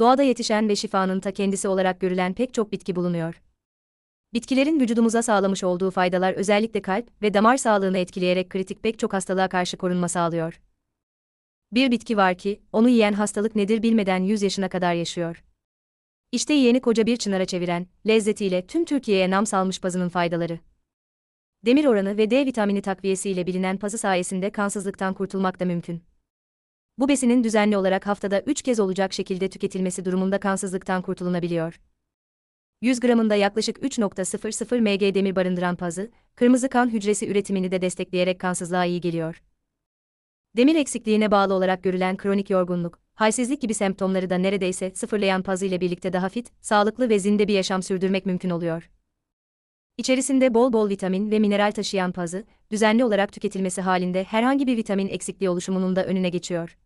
Doğada yetişen ve şifanın ta kendisi olarak görülen pek çok bitki bulunuyor. Bitkilerin vücudumuza sağlamış olduğu faydalar özellikle kalp ve damar sağlığını etkileyerek kritik pek çok hastalığa karşı korunma sağlıyor. Bir bitki var ki, onu yiyen hastalık nedir bilmeden 100 yaşına kadar yaşıyor. İşte yeni koca bir çınara çeviren, lezzetiyle tüm Türkiye'ye nam salmış pazının faydaları. Demir oranı ve D vitamini takviyesiyle bilinen pazı sayesinde kansızlıktan kurtulmak da mümkün. Bu besinin düzenli olarak haftada 3 kez olacak şekilde tüketilmesi durumunda kansızlıktan kurtulunabiliyor. 100 gramında yaklaşık 3.00 mg demir barındıran pazı, kırmızı kan hücresi üretimini de destekleyerek kansızlığa iyi geliyor. Demir eksikliğine bağlı olarak görülen kronik yorgunluk, halsizlik gibi semptomları da neredeyse sıfırlayan pazı ile birlikte daha fit, sağlıklı ve zinde bir yaşam sürdürmek mümkün oluyor. İçerisinde bol bol vitamin ve mineral taşıyan pazı, düzenli olarak tüketilmesi halinde herhangi bir vitamin eksikliği oluşumunun da önüne geçiyor.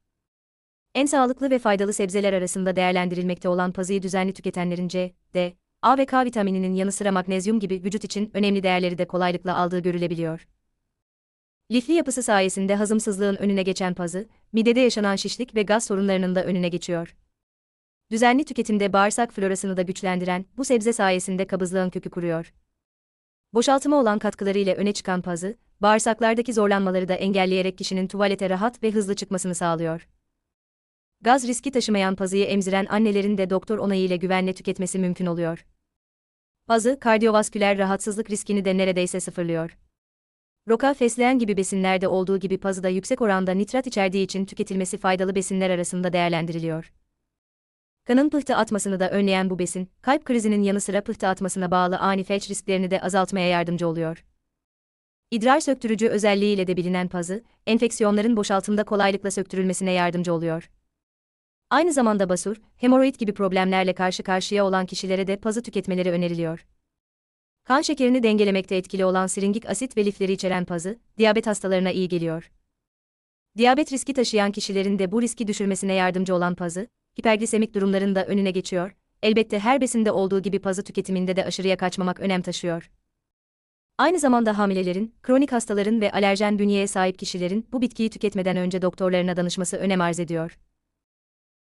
En sağlıklı ve faydalı sebzeler arasında değerlendirilmekte olan pazıyı düzenli tüketenlerin C, D, A ve K vitamininin yanı sıra magnezyum gibi vücut için önemli değerleri de kolaylıkla aldığı görülebiliyor. Lifli yapısı sayesinde hazımsızlığın önüne geçen pazı, midede yaşanan şişlik ve gaz sorunlarının da önüne geçiyor. Düzenli tüketimde bağırsak florasını da güçlendiren bu sebze sayesinde kabızlığın kökü kuruyor. Boşaltıma olan katkılarıyla öne çıkan pazı, bağırsaklardaki zorlanmaları da engelleyerek kişinin tuvalete rahat ve hızlı çıkmasını sağlıyor. Gaz riski taşımayan pazıyı emziren annelerin de doktor onayıyla güvenle tüketmesi mümkün oluyor. Pazı, kardiyovasküler rahatsızlık riskini de neredeyse sıfırlıyor. Roka, fesleğen gibi besinlerde olduğu gibi pazıda yüksek oranda nitrat içerdiği için tüketilmesi faydalı besinler arasında değerlendiriliyor. Kanın pıhtı atmasını da önleyen bu besin, kalp krizinin yanı sıra pıhtı atmasına bağlı ani felç risklerini de azaltmaya yardımcı oluyor. İdrar söktürücü özelliğiyle de bilinen pazı, enfeksiyonların boşaltımda kolaylıkla söktürülmesine yardımcı oluyor. Aynı zamanda basur, hemoroid gibi problemlerle karşı karşıya olan kişilere de pazı tüketmeleri öneriliyor. Kan şekerini dengelemekte etkili olan siringik asit ve lifleri içeren pazı, diyabet hastalarına iyi geliyor. Diyabet riski taşıyan kişilerin de bu riski düşürmesine yardımcı olan pazı, hiperglisemik durumların önüne geçiyor. Elbette her besinde olduğu gibi pazı tüketiminde de aşırıya kaçmamak önem taşıyor. Aynı zamanda hamilelerin, kronik hastaların ve alerjen bünyeye sahip kişilerin bu bitkiyi tüketmeden önce doktorlarına danışması önem arz ediyor.